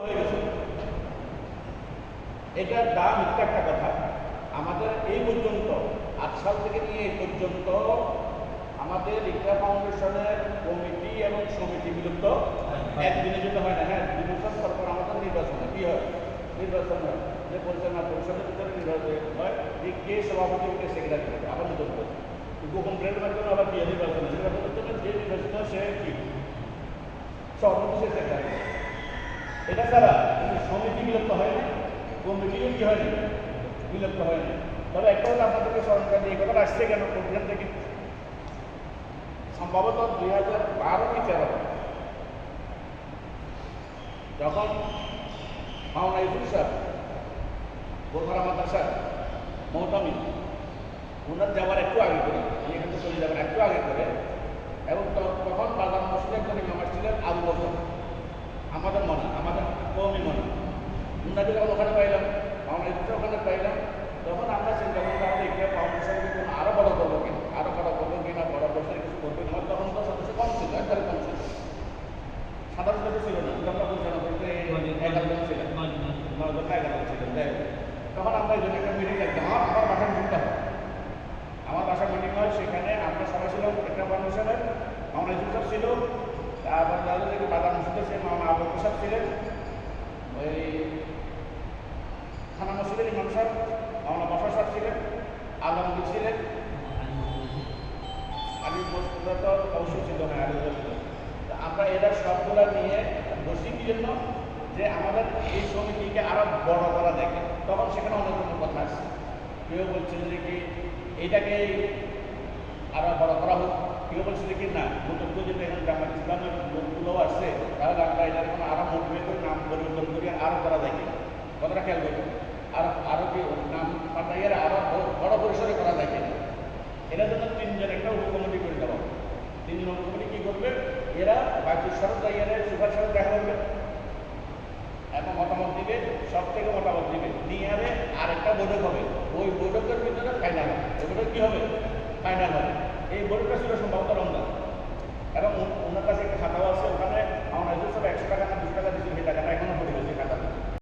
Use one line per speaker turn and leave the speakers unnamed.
হয়ে গেছে। এটার দাম একটা একটা কথা। আমাদের এই পর্যন্ত আট সাল থেকে নিয়ে এই পর্যন্ত আমাদের ইকরা ফাউন্ডেশনের কমিটি এবং সমিতি বিলুপ্ত। একদিনের জন্য হয় না হ্যাঁ দুই বছর পর পর আমাদের নির্বাচন হয়। কি হয়? নির্বাচন হয়। যে পরিচালনা পরিষদের ভিতরে নির্বাচন হয় যে কে সভাপতি কে সেক্রেটারি হবে আবার নতুন করে। গোপন প্রেরণের মাধ্যমে আবার কি নির্বাচন হয়। নির্বাচনের জন্য যে নির্বাচিত সে কি? সভাপতি সে সেক্রেটারি এটা ছাড়া সমিতি বিলুপ্ত হয়নি কমিটিও কি হয়নি বিলুপ্ত হয়নি তবে একটা হলো আপনাদেরকে স্মরণ করেন এই কথাটা আসছে কেন? প্রতিষ্ঠান থেকে সম্ভবত দুই হাজার বারো কি তেরো? যখন মাওনা ইফুল সাহেব বোরখারা মাদ্রাসা মৌতামি ওনার যাওয়ার একটু আগে করে উনি এখান চলে যাবেন একটু আগে করে, এবং তখন বাজার মসজিদে একজন ইমাম ছিলেন আবু বকর। আমাদের মনে আমাদের কমই মনে উন্নতি যখন ওখানে পাইলাম আমরা ইচ্ছা ওখানে পাইলাম তখন আমরা চিন্তা করলাম আমাদের ইন্ডিয়া ফাউন্ডেশনকে কোনো আরও বড় করব কিনা আরও বড় করব কিনা বড় বছর কিছু করব কিনা তখন তো সদস্য কম ছিল একবারে কম ছিল সাধারণ সদস্য ছিল না আমরা করতে এগারো জন ছিলেন নয় জন না এগারো ছিলেন যাই তখন আমরা এই জন্য একটা মিটিং রাখতাম আমার আমার বাসায় মিটিংটা হয় আমার বাসায় মিটিং হয় সেখানে আমরা সবাই ছিলাম একটা ফাউন্ডেশনের আমার ইজুসাব ছিল তারপর তাদের বাদাম মসজিদে সে মামা আবু ছিলেন ওই থানা সাহেব মামলা বসার সাহেব ছিলেন, আলমগীর ছিলেন। মসজিদে তো অবশ্যই ছিল না আলী আমরা এরা সবগুলা নিয়ে বসি কি জন্য? যে আমাদের এই সমিতিকে আরও বড় করা দেখে। তখন সেখানে অনেক রকম কথা আছে। কেউ বলছেন যে কি, এইটাকে আরও বড় করা হোক। কেউ বলছে যে কি, না, নতুন যদি এখন জামাত ইসলামের লোকগুলো আসছে তাহলে আমরা এটার কোনো আরও মোটিভেট করে, নাম পরিবর্তন করি আরও করা কিনা কথাটা খেয়াল করবেন আর আরও কি নাম পাঠাইয়ের আরও বড়- বড় পরিসরে করা যায় কিনা এরা যেন তিনজন একটা উপকমিটি করে দেওয়া। তিনজন উপকমিটি কি করবে? এরা বাকি সরকার জায়গায় সুপার সাথে দেখা করবে। এখন মতামত দিবে সব থেকে মতামত দিবে। নিয়ে আরে আরেকটা বৈঠক হবে। ওই বৈঠকের ভিতরে ফাইনাল হবে। ওই কি হবে? ফাইনাল হবে। এই বৈঠকটা ছিল সম্ভবত রমজান। এবং ওনার কাছে একটা খাতাও